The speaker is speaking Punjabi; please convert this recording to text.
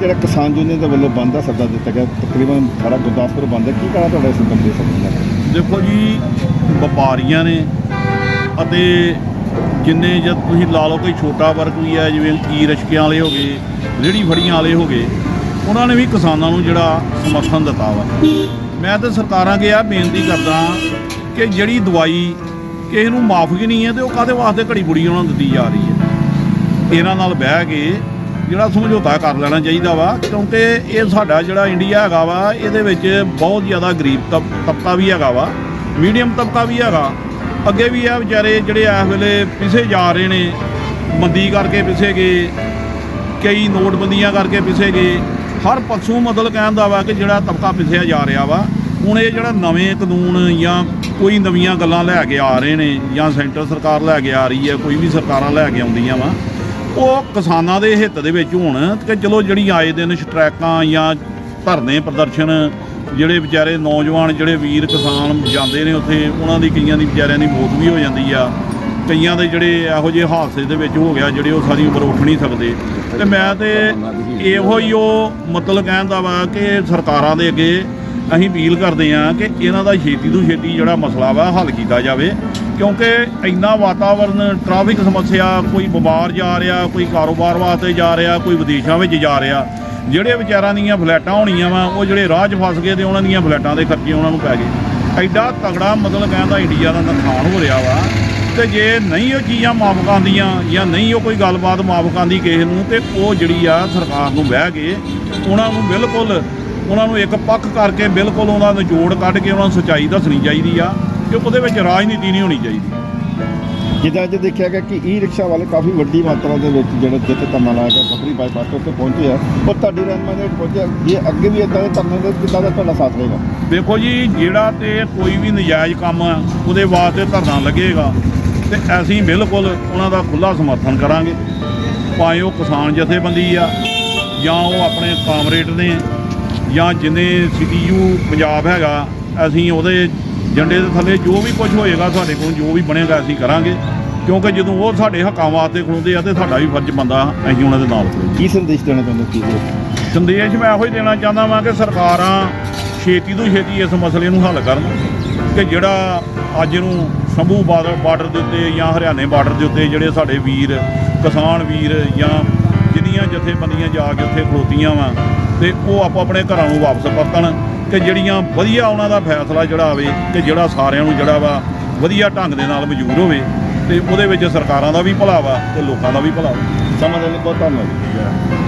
ਜਿਹੜਾ ਕਿਸਾਨ ਯੂਨੀਅਨ ਦੇ ਵੱਲੋਂ ਬੰਦ ਦਾ ਸੱਦਾ ਦਿੱਤਾ ਗਿਆ, ਤਕਰੀਬਨ ਸਾਰਾ ਗੁਰਦਾਸਪੁਰ ਬੰਦ ਹੈ। ਕੀ ਕਹਣਾ ਤੁਹਾਡਾ ਇਸ ਸੰਬੰਧ ਦੇ ਦੇਖੋ ਜੀ, ਵਪਾਰੀਆਂ ਨੇ ਅਤੇ ਜਿੰਨੇ ਜਦ ਤੁਸੀਂ ਲਾ ਲਓ ਕੋਈ ਛੋਟਾ ਵਰਗ ਵੀ ਹੈ, ਜਿਵੇਂ ਕੀ ਰਿਸ਼ਕਿਆਂ ਵਾਲੇ ਹੋ ਗਏ, ਰੇਹੜੀ ਫੜੀਆਂ ਵਾਲੇ ਹੋ ਗਏ, ਉਹਨਾਂ ਨੇ ਵੀ ਕਿਸਾਨਾਂ ਨੂੰ ਜਿਹੜਾ ਸਮਰਥਨ ਦਿੱਤਾ ਵਾ। ਮੈਂ ਤਾਂ ਸਰਕਾਰਾਂ ਅੱਗੇ ਆ ਬੇਨਤੀ ਕਰਦਾ ਕਿ ਜਿਹੜੀ ਦਵਾਈ ਕਿਸੇ ਨੂੰ ਮਾਫ ਹੀ ਨਹੀਂ ਹੈ ਤੇ ਉਹ ਕਾਹਦੇ ਵਾਸਤੇ ਘੜੀ ਬੁੜੀ ਉਹਨਾਂ ਨੂੰ ਦਿੱਤੀ ਜਾ ਰਹੀ ਹੈ? ਇਹਨਾਂ ਨਾਲ ਬਹਿ ਕੇ ਜਿਹੜਾ ਸਮਝੌਤਾ ਕਰ ਲੈਣਾ ਚਾਹੀਦਾ ਵਾ, ਕਿਉਂਕਿ ਇਹ ਸਾਡਾ ਜਿਹੜਾ ਇੰਡੀਆ ਹੈਗਾ ਵਾ, ਇਹਦੇ ਵਿੱਚ ਬਹੁਤ ਜ਼ਿਆਦਾ ਗਰੀਬ ਤਬ- ਤਬਕਾ ਵੀ ਹੈਗਾ ਵਾ, ਮੀਡੀਅਮ ਤਬਕਾ ਵੀ ਹੈਗਾ। ਅੱਗੇ ਵੀ ਆ ਵਿਚਾਰੇ ਜਿਹੜੇ ਇਸ ਵੇਲੇ ਪਿੱਛੇ ਜਾ ਰਹੇ ਨੇ, ਮੰਦੀ ਕਰਕੇ ਪਿੱਛੇ ਗਏ, ਕਈ ਨੋਟਬੰਦੀਆਂ ਕਰਕੇ ਪਿੱਛੇ ਗਏ, ਹਰ ਪੱਖੋਂ ਮਤਲਬ ਕਹਿਣ ਦਾ ਵਾ ਕਿ ਜਿਹੜਾ ਤਬਕਾ ਪਿੱਛੇ ਜਾ ਰਿਹਾ ਵਾ, ਹੁਣ ਇਹ ਜਿਹੜਾ ਨਵੇਂ ਕਾਨੂੰਨ ਜਾਂ ਕੋਈ ਨਵੀਆਂ ਗੱਲਾਂ ਲੈ ਕੇ ਆ ਰਹੇ ਨੇ, ਜਾਂ ਸੈਂਟਰ ਸਰਕਾਰ ਲੈ ਕੇ ਆ ਰਹੀ ਹੈ, ਕੋਈ ਵੀ ਸਰਕਾਰਾਂ ਲੈ ਕੇ ਆਉਂਦੀਆਂ ਵਾ ਉਹ ਕਿਸਾਨਾਂ ਦੇ ਹਿੱਤ ਦੇ ਵਿੱਚ ਹੋਣ ਕਿ ਚਲੋ ਜਿਹੜੀ ਆਏ ਦਿਨ ਸਟ੍ਰੈਕਾਂ ਜਾਂ ਧਰਨੇ ਪ੍ਰਦਰਸ਼ਨ ਜਿਹੜੇ ਵਿਚਾਰੇ ਨੌਜਵਾਨ ਜਿਹੜੇ ਵੀਰ ਕਿਸਾਨ ਜਾਂਦੇ ਨੇ ਉੱਥੇ ਉਹਨਾਂ ਦੀ ਕਈਆਂ ਦੀ ਵਿਚਾਰਿਆਂ ਦੀ ਮੌਤ ਵੀ ਹੋ ਜਾਂਦੀ ਆ। ਕਈਆਂ ਦੇ ਜਿਹੜੇ ਇਹੋ ਜਿਹੇ ਹਾਦਸੇ ਦੇ ਵਿੱਚ ਹੋ ਗਿਆ ਜਿਹੜੇ ਉਹ ਸਾਰੀ ਉਮਰ ਉੱਠ ਨਹੀਂ ਸਕਦੇ। ਤੇ ਮੈਂ ਤੇ ਇਹੋ ਹੀ ਉਹ ਮਤਲਬ ਕਹਿੰਦਾ ਵਾ ਕਿ ਸਰਕਾਰਾਂ ਦੇ ਅੱਗੇ ਅਸੀਂ ਅਪੀਲ ਕਰਦੇ ਹਾਂ ਕਿ ਇਹਨਾਂ ਦਾ ਛੇਤੀ ਤੋਂ ਛੇਤੀ ਜਿਹੜਾ ਮਸਲਾ ਵਾ ਹੱਲ ਕੀਤਾ ਜਾਵੇ, ਕਿਉਂਕਿ ਇੰਨਾ ਵਾਤਾਵਰਨ, ਟ੍ਰੈਫਿਕ ਸਮੱਸਿਆ, ਕੋਈ ਬਿਮਾਰ ਜਾ ਰਿਹਾ, ਕੋਈ ਕਾਰੋਬਾਰ ਵਾਸਤੇ ਜਾ ਰਿਹਾ, ਕੋਈ ਵਿਦੇਸ਼ਾਂ ਵਿੱਚ ਜਾ ਰਿਹਾ, ਜਿਹੜੇ ਵਿਚਾਰਾਂ ਦੀਆਂ ਫਲੈਟਾਂ ਹੋਣੀਆਂ ਵਾ, ਉਹ ਜਿਹੜੇ ਰਾਹ 'ਚ ਫਸ ਗਏ ਤੇ ਉਹਨਾਂ ਦੀਆਂ ਫਲੈਟਾਂ ਦੇ ਖਰਚੇ ਉਹਨਾਂ ਨੂੰ ਪੈ ਗਏ। ਐਡਾ ਤਗੜਾ ਮਤਲਬ ਕਹਿੰਦਾ ਇੰਡੀਆ ਦਾ ਨੁਕਸਾਨ ਹੋ ਰਿਹਾ ਵਾ, ਤੇ ਜੇ ਨਹੀਂ ਉਹ ਚੀਜ਼ਾਂ ਮਾਫ ਆਉਂਦੀਆਂ ਜਾਂ ਨਹੀਂ ਉਹ ਕੋਈ ਗੱਲਬਾਤ ਮਾਫ ਆਉਂਦੀ ਕਿਸੇ ਨੂੰ, ਤੇ ਉਹ ਜਿਹੜੀ ਆ ਸਰਕਾਰ ਨੂੰ ਬਹਿ ਕੇ ਉਹਨਾਂ ਨੂੰ ਬਿਲਕੁਲ ਉਹਨਾਂ ਨੂੰ ਇੱਕ ਪੱਖ ਕਰਕੇ ਬਿਲਕੁਲ ਉਹਨਾਂ ਦਾ ਨਿਚੋੜ ਕੱਢ ਕੇ ਉਹਨਾਂ ਨੂੰ ਸੱਚਾਈ ਦੱਸਣੀ ਚਾਹੀਦੀ ਆ ਕਿ ਉਹਦੇ ਵਿੱਚ ਰਾਜਨੀਤੀ ਨਹੀਂ ਹੋਣੀ ਚਾਹੀਦੀ। ਜਿੱਦਾਂ ਅੱਜ ਦੇਖਿਆ ਗਿਆ ਕਿ ਈ ਰਿਕਸ਼ਾ ਵਾਲੇ ਕਾਫੀ ਵੱਡੀ ਮਾਤਰਾ ਦੇ ਵਿੱਚ ਜਿਹੜੇ ਜਿੱਥੇ ਧਰਨਾ ਲਾਇਆ ਗਿਆ ਬੱਕਰੀ ਬਾਈਪਾਸ ਤੋਂ ਉੱਤੇ ਪਹੁੰਚੇ ਆ। ਉਹ ਤੁਹਾਡੀ ਰਹਿਨਮਾਈ ਦੇ ਵਿੱਚ ਪਹੁੰਚਿਆ ਜੇ ਅੱਗੇ ਵੀ ਇਦਾਂ ਦੇ ਧਰਨੇ ਦੇ ਕਿੱਦਾਂ ਦਾ ਤੁਹਾਡਾ ਸਾਥ ਰਹੇਗਾ? ਦੇਖੋ ਜੀ ਜਿਹੜਾ ਤੇ ਕੋਈ ਵੀ ਨਜਾਇਜ਼ ਕੰਮ ਆ ਉਹਦੇ ਵਾਸਤੇ ਧਰਨਾ ਲੱਗੇਗਾ। ਤੇ ਅਸੀਂ ਬਿਲਕੁਲ ਉਹਨਾਂ ਦਾ ਖੁੱਲਾ ਸਮਰਥਨ ਕਰਾਂਗੇ। ਭਾਵੇਂ ਉਹ ਕਿਸਾਨ ਜਥੇਬੰਦੀ ਆ ਜਾਂ ਉਹ ਆਪਣੇ ਕਾਮਰੇਡ ਨੇ ਜਾਂ ਜਿੰਨੇ ਸੀਟੀਯੂ ਪੰਜਾਬ ਹੈਗਾ ਅਸੀਂ ਉਹਦੇ ਝੰਡੇ ਦੇ ਥੱਲੇ ਜੋ ਵੀ ਕੁਝ ਹੋਏਗਾ ਸਾਡੇ ਕੋਲ ਜੋ ਵੀ ਬਣੇਗਾ ਅਸੀਂ ਕਰਾਂਗੇ। ਕਿਉਂਕਿ ਜਦੋਂ ਉਹ ਸਾਡੇ ਹੱਕਾਂ ਵਾਸਤੇ ਖਲੋਂਦੇ ਆ ਤੇ ਸਾਡਾ ਵੀ ਫਰਜ਼ ਬੰਦਾ ਅਸੀਂ ਉਹਨਾਂ ਦੇ ਨਾਲ ਕੀ ਸੰਦੇਸ਼ ਦੇਣਾ ਚਾਹੁੰਦੇ ਕੀ ਸੰਦੇਸ਼ ਮੈਂ ਇਹੋ ਹੀ ਦੇਣਾ ਚਾਹੁੰਦਾ ਵਾਂ ਕਿ ਸਰਕਾਰਾਂ ਛੇਤੀ ਤੋਂ ਛੇਤੀ ਇਸ ਮਸਲੇ ਨੂੰ ਹੱਲ ਕਰਨ ਕਿ ਜਿਹੜਾ ਅੱਜ ਨੂੰ ਸ਼ੰਭੂ ਬਾਰਡਰ ਦੇ ਉੱਤੇ ਜਾਂ ਹਰਿਆਣੇ ਬਾਰਡਰ ਦੇ ਉੱਤੇ ਜਿਹੜੇ ਸਾਡੇ ਵੀਰ ਕਿਸਾਨ ਵੀਰ ਜਾਂ ਜਥੇਬੰਦੀਆਂ ਜਾ ਕੇ ਉੱਥੇ ਖਲੋਤੀਆਂ ਵਾ ਤੇ ਉਹ ਆਪੋ ਆਪਣੇ ਘਰਾਂ ਨੂੰ ਵਾਪਸ ਪਰਤਣ ਕਿ ਜਿਹੜੀਆਂ ਵਧੀਆ ਉਹਨਾਂ ਦਾ ਫੈਸਲਾ ਜਿਹੜਾ ਆਵੇ ਕਿ ਜਿਹੜਾ ਸਾਰਿਆਂ ਨੂੰ ਜਿਹੜਾ ਵਾ ਵਧੀਆ ਢੰਗ ਦੇ ਨਾਲ ਮਨਜ਼ੂਰ ਹੋਵੇ ਤੇ ਉਹਦੇ ਵਿੱਚ ਸਰਕਾਰਾਂ ਦਾ ਵੀ ਭਲਾ ਵਾ ਤੇ ਲੋਕਾਂ ਦਾ ਵੀ ਭਲਾ ਵਾ। ਸਮਾਂ ਲਈ ਬਹੁਤ ਧੰਨਵਾਦ।